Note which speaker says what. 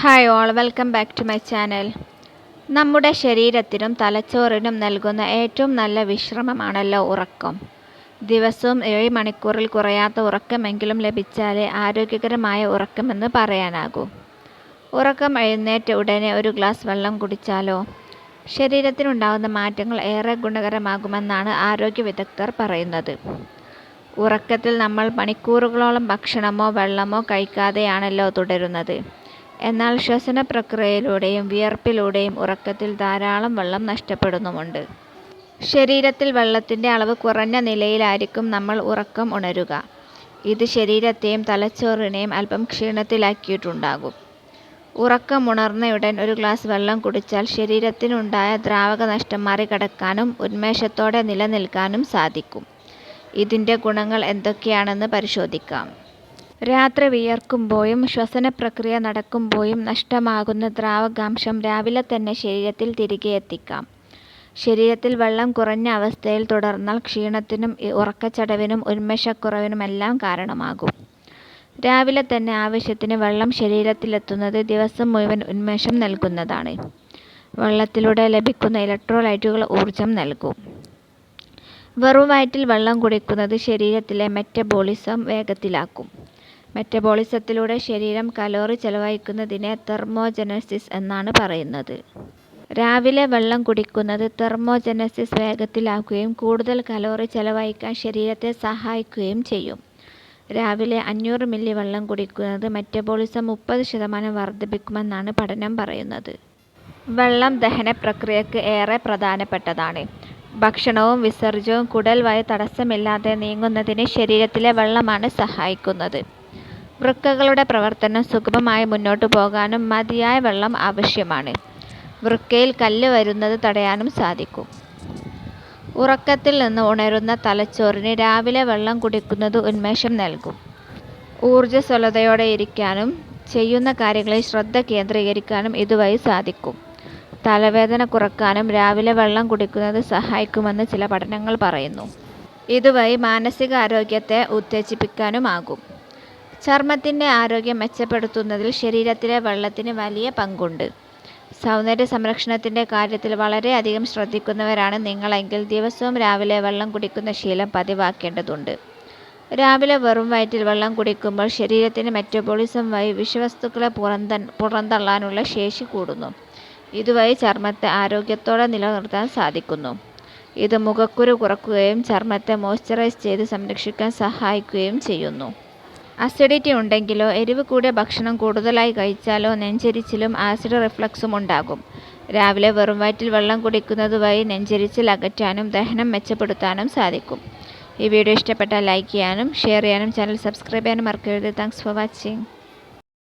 Speaker 1: Hi all welcome back to my channel നമ്മുടെ ശരീരത്തിനും തലച്ചോറിനും നൽകുന്ന ഏറ്റവും നല്ല വിശ്രമമാണല്ലോ ഉറക്കം. ദിവസവും ഏഴ് മണിക്കൂറിൽ കുറയാത്ത ഉറക്കമെങ്കിലും ലഭിച്ചാലേ ആരോഗ്യകരമായ ഉറക്കമെന്ന് പറയാനാകൂ. ഉറക്കം എഴുന്നേറ്റ ഉടനെ ഒരു ഗ്ലാസ് വെള്ളം കുടിച്ചാലോ? ശരീരത്തിനുണ്ടാകുന്ന മാറ്റങ്ങൾ ഏറെ ഗുണകരമാകുമെന്നാണ് ആരോഗ്യ വിദഗ്ധർ പറയുന്നത്. ഉറക്കത്തിൽ നമ്മൾ മണിക്കൂറുകളോളം ഭക്ഷണമോ വെള്ളമോ കഴിക്കാതെയാണല്ലോ തുടരുന്നത്. എന്നാൽ ശ്വസന പ്രക്രിയയിലൂടെയും വിയർപ്പിലൂടെയും ഉറക്കത്തിൽ ധാരാളം വെള്ളം നഷ്ടപ്പെടുന്നുമുണ്ട്. ശരീരത്തിൽ വെള്ളത്തിന്റെ അളവ് കുറഞ്ഞ നിലയിലായിരിക്കും നമ്മൾ ഉറക്കം ഉണരുക. ഇത് ശരീരത്തെയും തലച്ചോറിനെയും അല്പം ക്ഷീണത്തിലാക്കിയിട്ടുണ്ടാകും. ഉറക്കം ഉണർന്നയുടൻ ഒരു ഗ്ലാസ് വെള്ളം കുടിച്ചാൽ ശരീരത്തിനുണ്ടായ ദ്രാവക നഷ്ടം മറികടക്കാനും ഉന്മേഷത്തോടെ നിലനിൽക്കാനും സാധിക്കും. ഇതിന്റെ ഗുണങ്ങൾ എന്തൊക്കെയാണെന്ന് പരിശോധിക്കാം. രാത്രി വിയർക്കുമ്പോഴും പ്രക്രിയ നടക്കുമ്പോഴും നഷ്ടമാകുന്ന ദ്രാവകാംശം രാവിലെ തന്നെ ശരീരത്തിൽ തിരികെ എത്തിക്കാം. ശരീരത്തിൽ വെള്ളം കുറഞ്ഞ അവസ്ഥയിൽ തുടർന്നാൽ ക്ഷീണത്തിനും ഉറക്കച്ചടവിനും ഉന്മേഷക്കുറവിനുമെല്ലാം കാരണമാകും. രാവിലെ തന്നെ ആവശ്യത്തിന് വെള്ളം ശരീരത്തിലെത്തുന്നത് ദിവസം മുഴുവൻ ഉന്മേഷം നൽകുന്നതാണ്. വെള്ളത്തിലൂടെ ലഭിക്കുന്ന ഇലക്ട്രോലൈറ്റുകൾ ഊർജം നൽകും. വെറും വയറ്റിൽ വെള്ളം കുടിക്കുന്നത് ശരീരത്തിലെ മെറ്റബോളിസം വേഗത്തിലാക്കും. മെറ്റബോളിസത്തിലൂടെ ശരീരം കലോറി ചെലവഴിക്കുന്നതിനെ തെർമോജനസിസ് എന്നാണ് പറയുന്നത്. രാവിലെ വെള്ളം കുടിക്കുന്നത് തെർമോജനസിസ് വേഗത്തിലാക്കുകയും കൂടുതൽ കലോറി ചെലവഴിക്കാൻ ശരീരത്തെ സഹായിക്കുകയും ചെയ്യും. രാവിലെ അഞ്ഞൂറ് മില്ലി വെള്ളം കുടിക്കുന്നത് മെറ്റബോളിസം മുപ്പത് ശതമാനം വർദ്ധിപ്പിക്കുമെന്നാണ് പഠനം പറയുന്നത്. വെള്ളം ദഹന പ്രക്രിയക്ക് ഏറെ പ്രധാനപ്പെട്ടതാണ്. ഭക്ഷണവും വിസർജ്യവും കുടൽ വഴി തടസ്സമില്ലാതെ നീങ്ങുന്നതിന് ശരീരത്തിലെ വെള്ളമാണ് സഹായിക്കുന്നത്. വൃക്കകളുടെ പ്രവർത്തനം സുഗമമായി മുന്നോട്ടു പോകാനും മതിയായ വെള്ളം ആവശ്യമാണ്. വൃക്കയിൽ കല്ല് വരുന്നത് തടയാനും സാധിക്കും. ഉറക്കത്തിൽ നിന്ന് ഉണരുന്ന തലച്ചോറിന് രാവിലെ വെള്ളം കുടിക്കുന്നത് ഉന്മേഷം നൽകും. ഊർജസ്വലതയോടെ ഇരിക്കാനും ചെയ്യുന്ന കാര്യങ്ങളിൽ ശ്രദ്ധ കേന്ദ്രീകരിക്കാനും ഇതുവഴി സാധിക്കും. തലവേദന കുറക്കാനും രാവിലെ വെള്ളം കുടിക്കുന്നത് സഹായിക്കുമെന്ന് ചില പഠനങ്ങൾ പറയുന്നു. ഇതുവഴി മാനസികാരോഗ്യത്തെ ഉത്തേജിപ്പിക്കാനുമാകും. ചർമ്മത്തിന്റെ ആരോഗ്യം മെച്ചപ്പെടുത്തുന്നതിൽ ശരീരത്തിലെ വെള്ളത്തിന് വലിയ പങ്കുണ്ട്. സൗന്ദര്യ സംരക്ഷണത്തിന്റെ കാര്യത്തിൽ വളരെയധികം ശ്രദ്ധിക്കുന്നവരാണ് നിങ്ങളെങ്കിൽ ദിവസവും രാവിലെ വെള്ളം കുടിക്കുന്ന ശീലം പതിവാക്കേണ്ടതുണ്ട്. രാവിലെ വെറും വയറ്റിൽ വെള്ളം കുടിക്കുമ്പോൾ ശരീരത്തിന് മെറ്റബോളിസം വഴി വിഷവസ്തുക്കളെ പുറന്ത പുറന്തള്ളാനുള്ള ശേഷി കൂടുന്നു. ഇതുവഴി ചർമ്മത്തെ ആരോഗ്യത്തോടെ നിലനിർത്താൻ സാധിക്കുന്നു. ഇത് മുഖക്കുരു കുറക്കുകയും ചർമ്മത്തെ മോയ്സ്ചറൈസ് ചെയ്ത് സംരക്ഷിക്കാൻ സഹായിക്കുകയും ചെയ്യുന്നു. അസിഡിറ്റി ഉണ്ടെങ്കിലോ എരിവ് കൂടിയ ഭക്ഷണം കൂടുതലായി കഴിച്ചാലോ നെഞ്ചരിച്ചിലും ആസിഡ് റിഫ്ലക്സും ഉണ്ടാകും. രാവിലെ വെറും വയറ്റിൽ വെള്ളം കുടിക്കുന്നത് വഴി നെഞ്ചരിച്ചിൽ അകറ്റാനും ദഹനം മെച്ചപ്പെടുത്താനും സാധിക്കും. ഈ വീഡിയോ ഇഷ്ടപ്പെട്ടാൽ ലൈക്ക് ചെയ്യാനും ഷെയർ ചെയ്യാനും ചാനൽ സബ്സ്ക്രൈബ് ചെയ്യാനും മറക്കരുത്. Thanks for watching.